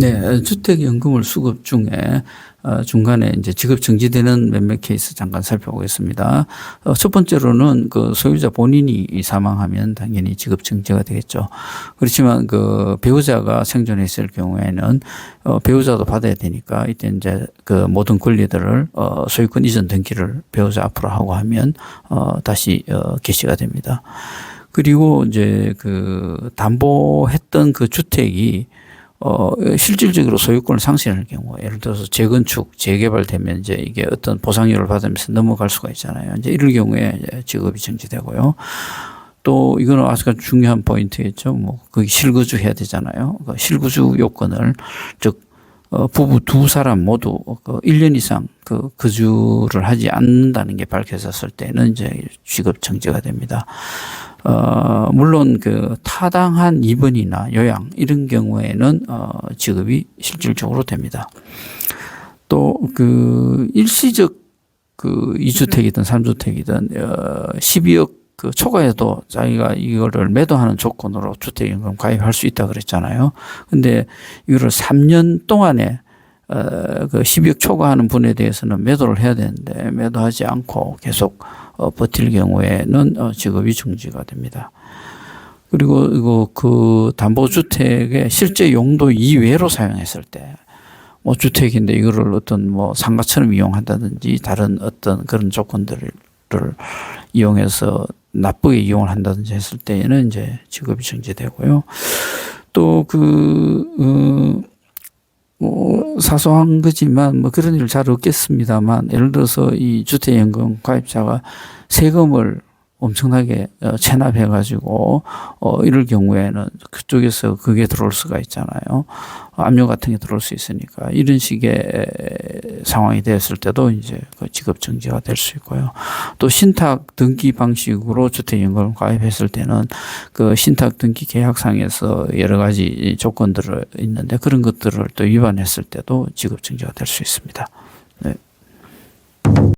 네, 주택연금을 수급 중에 어, 중간에 이제 지급 정지되는 몇몇 케이스 잠깐 살펴보겠습니다. 어, 첫 번째로는 그 소유자 본인이 사망하면 당연히 지급 정지가 되겠죠. 그렇지만 그 배우자가 생존해 있을 경우에는 어, 배우자도 받아야 되니까 이때 이제 그 모든 권리들을 어, 소유권 이전 등기를 배우자 앞으로 하고 하면 어, 다시 어, 개시가 됩니다. 그리고 이제 그 담보했던 그 주택이 어, 실질적으로 소유권을 상실하는 경우, 예를 들어서 재건축, 재개발되면 이제 이게 어떤 보상료를 받으면서 넘어갈 수가 있잖아요. 이제 이럴 경우에 이제 지급이 정지되고요. 또 이거는 아주 중요한 포인트겠죠. 뭐 거기 실거주 해야 되잖아요. 그 실거주 요건을 즉 어, 부부 두 사람 모두 그 1년 이상 그 거주를 하지 않는다는 게 밝혀졌을 때는 이제 지급 정지가 됩니다. 어, 물론 그 타당한 입원이나 요양 이런 경우에는 어, 지급이 실질적으로 됩니다. 또 그 일시적 그 2주택이든 3주택이든 어, 12억 그 초과해도 자기가 이거를 매도하는 조건으로 주택연금 가입할 수 있다 그랬잖아요. 근데 이거를 3년 동안에 어, 그 12억 초과하는 분에 대해서는 매도를 해야 되는데 매도하지 않고 계속 어, 버틸 경우에는 어, 지급이 중지가 됩니다. 그리고 이거 그 담보주택의 실제 용도 이외로 사용했을 때, 뭐 주택인데 이거를 어떤 뭐 상가처럼 이용한다든지 다른 어떤 그런 조건들을 이용해서 나쁘게 이용을 한다든지 했을 때에는 이제 지급이 정지되고요. 또 그, 어, 뭐 사소한 거지만 뭐 그런 일잘 없겠습니다만 예를 들어서 이 주택연금 가입자가 세금을 엄청나게 어, 체납해 가지고 어 이럴 경우에는 그쪽에서 그게 들어올 수가 있잖아요. 압류 같은 게 들어올 수 있으니까 이런 식의 상황이 됐을 때도 이제 그 지급 정지가 될 수 있고요. 또 신탁 등기 방식으로 주택 연금 가입했을 때는 그 신탁 등기 계약상에서 여러 가지 조건들을 있는데 그런 것들을 또 위반했을 때도 지급 정지가 될 수 있습니다. 네.